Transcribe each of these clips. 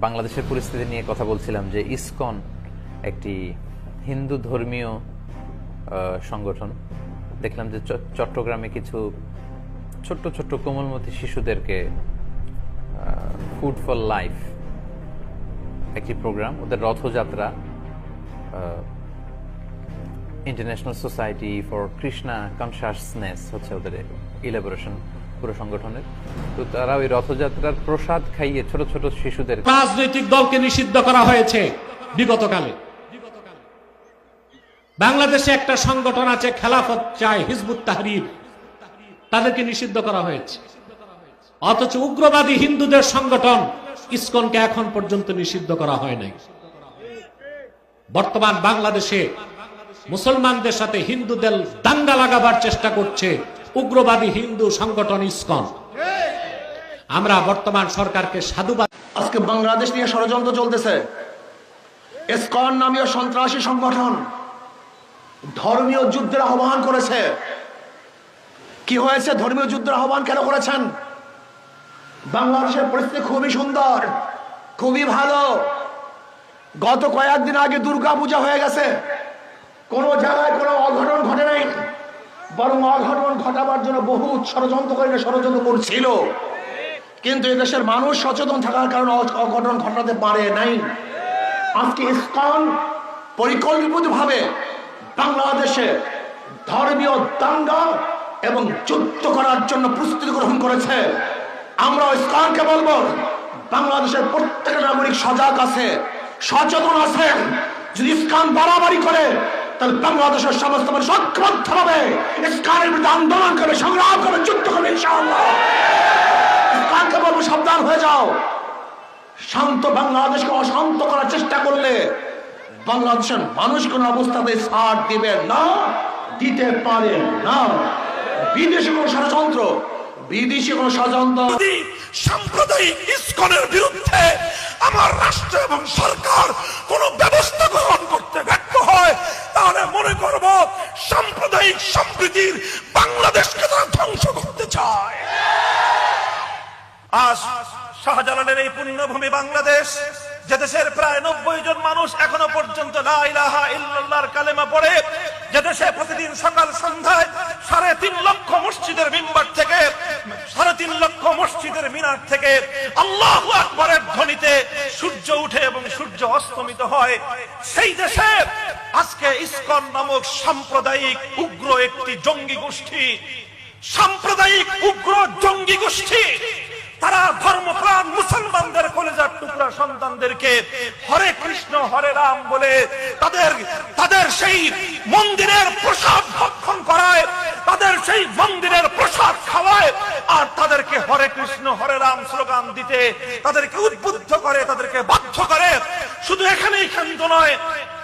বাংলাদেশের পরিস্থিতি নিয়ে কথা বলছিলাম যে ইসকন একটি হিন্দু ধর্মীয় সংগঠন। দেখলাম যে চট্টগ্রামে কিছু ছোট্ট ছোট্ট কোমলমতি শিশুদেরকে ফুড ফর লাইফ একটি প্রোগ্রাম ওদের Rathyatra International Society for Krishna Consciousness হচ্ছে ওদের ইলাবোরেশন পুরো সংগঠনের। তো তারা ওই রথযাত্রার প্রসাদ খাইয়ে ছোট ছোট শিশুদের রাজনৈতিক দলকে নিষিদ্ধ করা হয়েছে বিগতকালে। বাংলাদেশে একটা সংগঠন আছে খেলাফত চায় হিজবুত তাহরির। তাদেরকে নিষিদ্ধ করা হয়েছে। অথচ উগ্রবাদী হিন্দুদের সংগঠন ইসকনকে এখন পর্যন্ত নিষিদ্ধ করা হয় নাই। বর্তমান বাংলাদেশে মুসলমানদের সাথে হিন্দুদের দাঙ্গা লাগাবার চেষ্টা করছে উগ্রবাদী হিন্দু সংগঠন ইসকন। আমরা বর্তমান সরকারকে সাধুবাদ আজকে বাংলাদেশ নিয়ে ষড়যন্ত্র চলতেছে। এসকন নামীয় সন্ত্রাসী সংগঠন ধর্মীয় যুদ্ধের আহ্বান করেছে। কি হয়েছে? ধর্মীয় যুদ্ধের আহ্বান কেন করেছেন? বাংলাদেশের পরিস্থিতি খুবই সুন্দর, খুবই ভালো। গত কয়েকদিন আগে দুর্গা পূজা হয়ে গেছে। কোনো জায়গায় কোনো অঘটন ঘটে নাই। বরং অঘটন ঘটাবার জন্য বহু ষড়যন্ত্রকারীরা ষড়যন্ত্র করছিল। কিন্তু এদেশের মানুষ সচেতন থাকার কারণে অঘটন ঘটাতে পারে নাই। আজকে ইসকন পরিকল্পিতভাবে বাংলাদেশে ধর্মীয় দাঙ্গা এবং যুদ্ধ করার জন্য প্রস্তুতি গ্রহণ করেছে। আমরা ইসকনকে বলব, বাংলাদেশের প্রত্যেক নাগরিক সজাগ আছে, সচেতন আছে যদি ইসকন বাড়াবাড়ি করে তাহলে বাংলাদেশের সমস্ত মানুষ ঐক্যবদ্ধ হবে ইসকনের বিরুদ্ধে আন্দোলন করবে, সংগ্রাম করবে, যুদ্ধ করবে, ইনশাআল্লাহ। কাকে বলব, সাবধান হয়ে যাও। শান্ত বাংলাদেশকে অশান্ত করার চেষ্টা করলে বাংলাদেশের মানুষ কোন অবস্থাতে ছাড় দিবে না, দিতে পারে না। বিদেশি কোন ষড়যন্ত্র, বিদেশি কোন ষড়যন্ত্র। সাম্প্রদায়িক ইস্কনের বিরুদ্ধে আমার রাষ্ট্র এবং সরকার কোন ব্যবস্থা গ্রহণ করতে ব্যর্থ হয় তাহলে মনে করব সাম্প্রদায়িক সম্প্রীতির বাংলাদেশকে তারা ধ্বংস করতে চায়। আজ শাহজালালের এই পুণ্যভূমি বাংলাদেশ, যে দেশের প্রায় নব্বই জন মানুষ এখনও পর্যন্ত কালেমা পড়ে, যে দেশে প্রতিদিন সকাল সন্ধ্যায় সাড়ে তিন লক্ষ মসজিদের মিম্বার থেকে, সাড়ে তিন লক্ষ মসজিদের মিনার থেকে আল্লাহ আকবরের ধ্বনিতে সূর্য উঠে এবং সূর্য অস্তমিত হয়। সেই দেশে আজকে ইসকন নামক সাম্প্রদায়িক উগ্র একটি জঙ্গি গোষ্ঠী, সাম্প্রদায়িক উগ্র জঙ্গি গোষ্ঠী, তারা ধর্মপ্রাণ মুসলমানদের কলেজার টুকরা সন্তানদেরকে হরে কৃষ্ণ, হরে রাম বলে তাদের তাদের সেই মন্দিরের প্রসাদ ভক্ষণ করায়, তাদের সেই মন্দিরের প্রসাদ খাওয়ায় আর তাদেরকে হরে কৃষ্ণ, হরে রাম স্লোগান দিতে তাদেরকে উদ্বুদ্ধ করে, তাদেরকে বাধ্য করে। শুধু এখানেই ক্ষান্ত নয়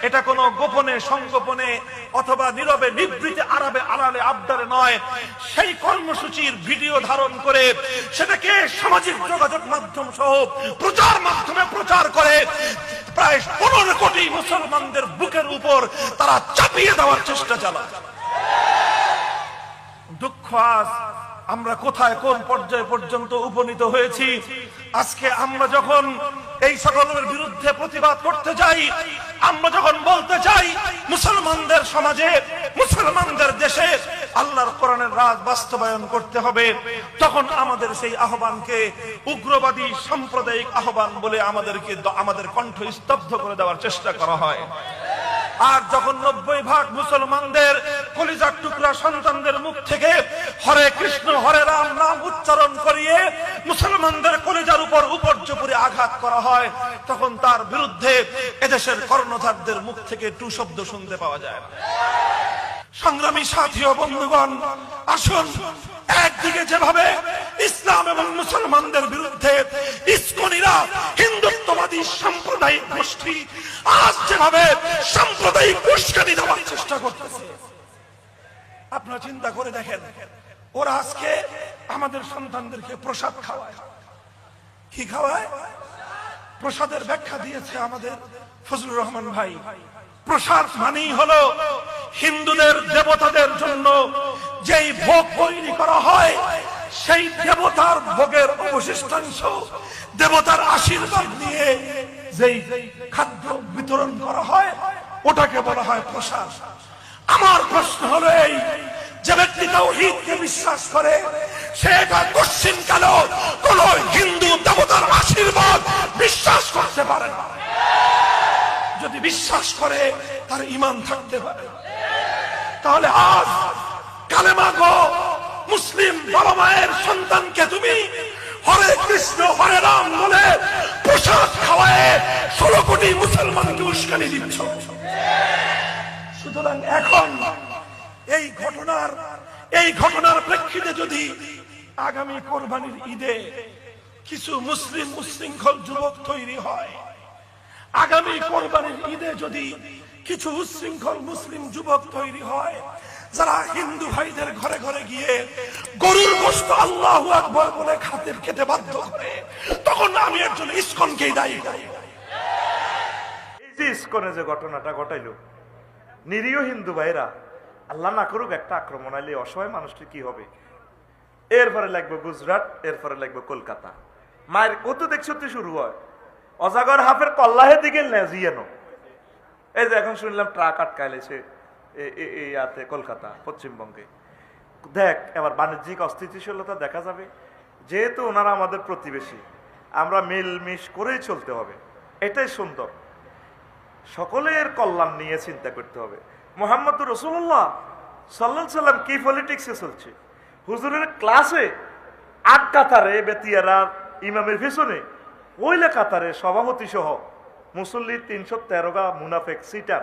এটা কোনো গোপনে, সংগোপনে অথবা নীরবে, নিবৃতে আরাবে, আড়ালে, আবদারে নয়। সেই কর্মসূচির ভিডিও ধারণ করে সেটাকে সামাজিক যোগাযোগ মাধ্যম সহ প্রচার মাধ্যমে প্রচার করে প্রায় পনেরো কোটি মুসলমানদের বুকের উপর তারা চাপিয়ে দেওয়ার চেষ্টা চালায়। দুঃখ আজ আমরা কোথায় কোন পর্যায়ে পর্যন্ত উপনীত হয়েছি? আজকে আমরা যখন এই সকলের বিরুদ্ধে প্রতিবাদ করতে যাই আমরা যখন বলতে চাই, মুসলমানদের সমাজে, মুসলমানদের দেশে আল্লাহর কোরআনের রাজ বাস্তবায়ন করতে হবে, তখন আমাদের সেই আহ্বানকে উগ্রবাদী সাম্প্রদায়িক আহ্বান বলে আমাদেরকে আমাদের কণ্ঠ স্তব্ধ করে দেওয়ার চেষ্টা করা হয়। আর যখন নব্বই ভাগ মুসলমানদের কলিজার টুকরা সন্তানদের মুখ থেকে হরে কৃষ্ণ, হরে রাম নাম উচ্চারণ করিয়ে মুসলমানদের কলিজার উপর উপর্যপুরে আঘাত করা হয়, তখন তার বিরুদ্ধে এদেশের কর্ণধারদের মুখ থেকে টু শব্দ শুনতে পাওয়া যায়। সংগ্রামী সাথী ও বন্ধুগণ, আসুন একদিকে যেভাবে ইসলাম এবং মুসলমানদের বিরুদ্ধে ইস্কনিরা হিন্দুত্ববাদী সাম্প্রদায়িক গোষ্ঠী আজ যেভাবে সাম্প্রদায়িক উস্কানি দেওয়ার চেষ্টা করতেছে, আপনারা চিন্তা করে দেখেন, ওরা আজকে আমাদের সন্তানদেরকে প্রসাদ খাওয়ায়। কি খাওয়ায়? প্রসাদের ব্যাখ্যা দিয়েছে আমাদের ফজলুর রহমান ভাই। প্রসাদ মানেই হলো হিন্দুদের দেবতাদের জন্য যেই ভোগ তৈরি করা হয় সেই দেবতার ভোগের অবশিষ্টাংশ দেবতার আশীর্বাদ নিয়ে যেই খাদ্য বিতরণ করা হয়, ওটাকে বলা হয় প্রসাদ। আমার প্রশ্ন হলো এই, যে ব্যক্তি তাওহীদকে বিশ্বাস করে, সে এটা কোশ্চিন কাল কোন হিন্দু দেবতার আশীর্বাদ বিশ্বাস করতে পারে না। যদি বিশ্বাস করে, তার ইমান থাকতে পারে। তাহলে আজ কালেমা গো মুসলিম বাবা মায়ের সন্তানকে তুমি হরে কৃষ্ণ, হরে রাম বলে প্রসাদ খাওয়ায় ষোলো কোটি মুসলমানকে উস্কানি দিচ্ছ। সুতরাং এখন এই ঘটনার এই ঘটনার প্রেক্ষিতে যদি আগামী কোরবানির ঈদে কিছু মুসলিম উশৃঙ্খল যুবক তৈরি হয়, আগামী কোরবানির ঈদে যদি কিছু উশৃঙ্খল মুসলিম যুবক তৈরি হয় যারা হিন্দু ভাইদের ঘরে ঘরে গিয়ে গরুর গোস্ত আল্লাহ আকবর বলে খাতে খেতে বাধ্য করে, তখন আমি একজন ইস্কনকেই দায়ী। এই যে ইস্কনে যে ঘটনাটা ঘটাইলো, নিরীহ হিন্দু ভাইরা, আল্লাহ না করুক একটা আক্রমণ আইলে অসহায় মানুষটি কি হবে? এরপরে লাগবে গুজরাট, এরপরে লাগবে কলকাতা। মায়ের কত দেখছ তো শুরু হয়। অজাগর হাফের কল্লাহের দিকে লেজিয়ানো এই যে এখন শুনলাম ট্রাক আটকাইলেছে ইয়াতে, কলকাতা, পশ্চিমবঙ্গে। দেখ, এবার বাণিজ্যিক অস্থিতিশীলতা দেখা যাবে। যেহেতু ওনারা আমাদের প্রতিবেশী, আমরা মিলমিশ করেই চলতে হবে। এটাই সুন্দর। সকলের কল্যাণ নিয়ে চিন্তা করতে হবে। মোহাম্মদ রসুল্লাহ সাল্লাহ সাল্লাম কি পলিটিক্সে চলছে? হুজুরের ক্লাসে আট কাতারে বেতিয়ারা ইমামের পিছনে ওইলে কাতারে সভাপতি সহ মুসল্লি তিনশো তেরোগা মুনাফেক সিটার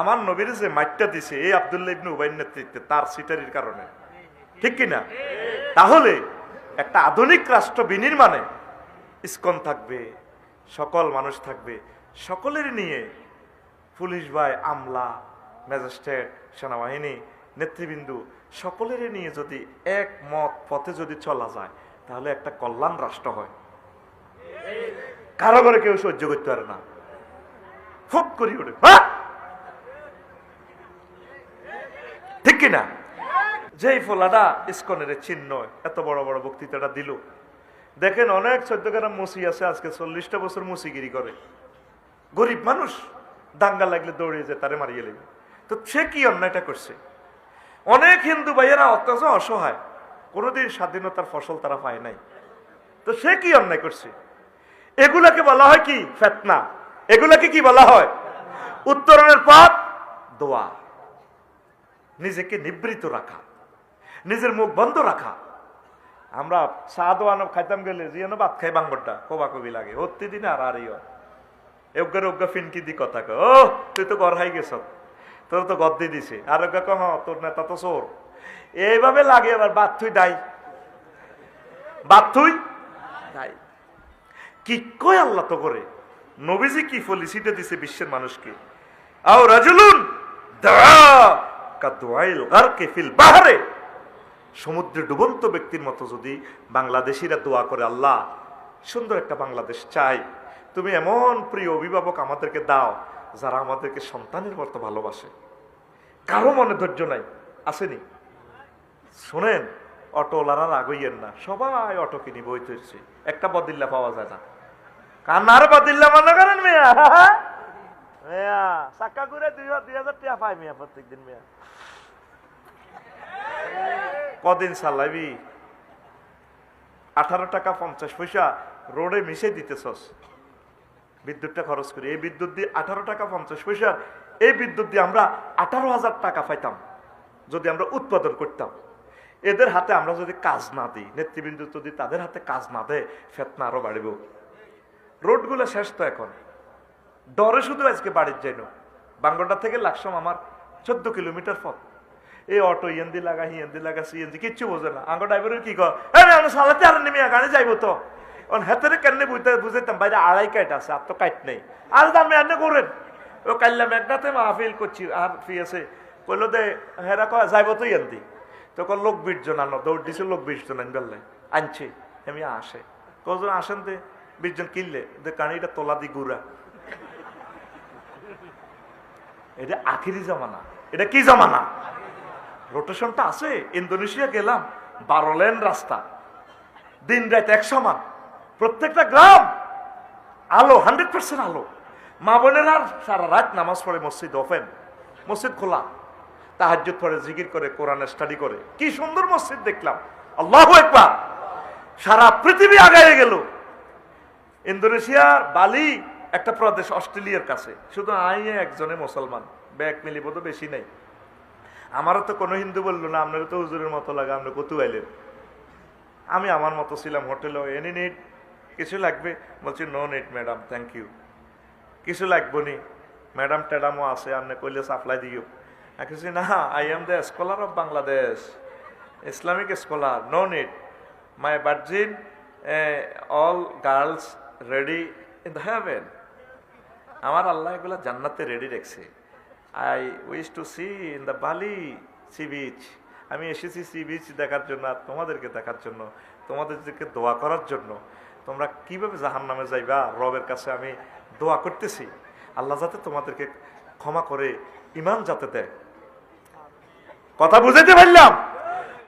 আমার নবীর যে মাইটটা দিছে, এই আবদুল্লাহ ইবনে উবাইর নেতৃত্বে, তার সিটারির কারণে। ঠিক কিনা? তাহলে একটা আধুনিক রাষ্ট্র বিনির্মাণে ইস্কন থাকবে, সকল মানুষ থাকবে, সকলের নিয়ে পুলিশ ভাই, আমলা, ম্যাজিস্ট্রেট, সেনাবাহিনী, নেতৃবৃন্দু, সকলের নিয়ে যদি এক মত পথে যদি চলা যায়, তাহলে একটা কল্যাণ রাষ্ট্র হয়। কারও করে কেউ সহ্য করতে পারে না। ফুক করি ওঠে হ্যাঁ? ঠিক কিনা? যেই ফোলাটা ইস্কনের চিহ্ন, এত বড় বড় বক্তৃতাটা দিল। দেখেন অনেক চোদ্দ গ্রাম মুসি আছে, আজকে চল্লিশটা বছর মুসিগিরি করে। গরিব মানুষ, দাঙ্গা লাগলে দৌড়িয়ে যায় তারে মারিয়ে লেগে তো সে কি অন্যায়টা করছে? অনেক হিন্দু ভাইয়েরা অত্যন্ত অসহায়। কোনোদিন স্বাধীনতার ফসল তারা পায় নাই। তো সে কি অন্যায় করছে? এগুলাকে বলা হয় কি? ফেতনা। এগুলাকে কি বলা হয়? উত্তরণের পথ দোয়া। নিজেকে নিবৃত রাখা, নিজের মুখ বন্ধ রাখা। আমরা সাদো আনব খাইতাম গেলে, যে ভাত খাই বাঙ্গরটা কবা কবি লাগে। হত্যি দিন আর আর এজ্ঞার অজ্ঞা ফিনকি দি কথা কয়, ও, তুই তো গড় হাই গেছ। তোর তো গদ্দি দিছে। আর অজ্ঞা কহ তোর নেতা তো চোর। এইভাবে লাগে এবার বাদ তুই দাই। বাদ তুই দাই। কি কয় আল্লাহ তো করে? নবীজি কি ফলি ফলিসিটা দিছে বিশ্বের মানুষকে? আও রাজুলুন দা বাহরে। সমুদ্রে ডুবন্ত ব্যক্তির মতো যদি বাংলাদেশিরা দোয়া করে, আল্লাহ, সুন্দর একটা বাংলাদেশ চাই। তুমি এমন প্রিয় অভিভাবক আমাদেরকে দাও যারা আমাদেরকে সন্তানের মতো ভালোবাসে। কারও মনে ধৈর্য নাই, আসেনি। শোনেন, অটোওয়ালারা রাগইয়েন না। সবাই অটো কিনি বই তৈরছে একটা বদিল্লা পাওয়া যায় না। কান্নার বদিল্লা মনে করেন মেয়া? মেয়া চাক্কা ঘুরে দুই দুই হাজার টাকা পাই মেয়া মেয়া। কদিন চালাবি? আঠারো টাকা পঞ্চাশ পয়সা রোডে মিশে দিতেছস। বিদ্যুৎটা খরচ করি এই বিদ্যুৎ দিয়ে আঠারো টাকা পঞ্চাশ পয়সা এই বিদ্যুৎ দিয়ে আমরা আঠারো হাজার টাকা পাইতাম, যদি আমরা উৎপাদন করতাম। এদের হাতে আমরা যদি কাজ না দিই নেতৃবৃন্দ যদি তাদের হাতে কাজ না দেয়, ফেতনা আরও বাড়িব। রোডগুলো শেষ তো এখন। ডরে শুধু আজকে বাড়ির যাইন। বাঙ্গরটা থেকে লাকসাম আমার চোদ্দ কিলোমিটার পথ। এই অটো ইয়েন্দি লাগা হিয়েন্দি লাগা সিএনজি কিচ্ছু বোঝে না। আঙ্গ ড্রাইভারের কি আমি সালাতে আর নেমে গাড়ি যাইবো তো? অন হেতেরে কেন বুঝতে, বুঝাইতাম, বাইরে আড়াই কাইট আছে, আর তো কাইট নেই। আর দামে এনে করেন? ও কাইল্লা মেঘনাতে মাহফিল করছি, আর ফি আছে। কইলো দে, হেরা কয়, যাইব তো ইয়ান্তি তখন লোক বিশ জন আনো, দৌড় দিছে লোক বিশ জন আনবেলে আনছে আমি আসে। কজন আসেন দে, বিশ জন কিনলে। দে, কানিটা তোলা দি গুড়া। এটা আখিরি জামানা। এটা কি জামানা? রোটেশনটা আছে, ইন্দোনেশিয়া গেলাম বারো লেন রাস্তা। দিন রাত এক সমান। প্রত্যেকটা গ্রাম আলো, হান্ড্রেড পার্সেন্ট আলো। মা বোনেরা সারা রাত নামাজ পড়ে মসজিদ ওপেন মসজিদ খোলা। তাহাজ্জুদ পড়ে, জিকির করে কোরআনের স্টাডি করে। কি সুন্দর মসজিদ দেখলাম। আল্লাহ একবার সারা পৃথিবী আগায় গেল। ইন্দোনেশিয়ার বালি একটা প্রদেশ অস্ট্রেলিয়ার কাছে। শুধু আইয়ে একজনে মুসলমান। ব্যাগ মিলিব তো বেশি নাই। আমারও তো কোনো হিন্দু বলল না আপনার তো হুজুরের মতো লাগে আপনি কত আইলেন আমি আমার মতো ছিলাম হোটেলে, এনি নিট কিছু লাগবে? বলছি no need madam thank you কিছু লাগবো নি? ম্যাডাম ট্যাডামও আছে, আপনি কইলে সাপ্লাই দিও। কিছু না I am the scholar of Bangladesh Islamic scholar no need my virgin all girls ready in the heaven আমার আল্লাহ এগুলো জান্নাতে রেডি রেখেছে। I wish to see in the Bali sea beach আমি এসেছি সি বিচ দেখার জন্য আর তোমাদেরকে দেখার জন্য, তোমাদেরকে দোয়া করার জন্য। তোমরা কীভাবে জাহান নামে যাইবা? রবের কাছে আমি দোয়া করতেছি। আল্লাহ যাতে তোমাদেরকে ক্ষমা করে ইমান যাতে দেয়। কথা বুঝাইতে পারলাম?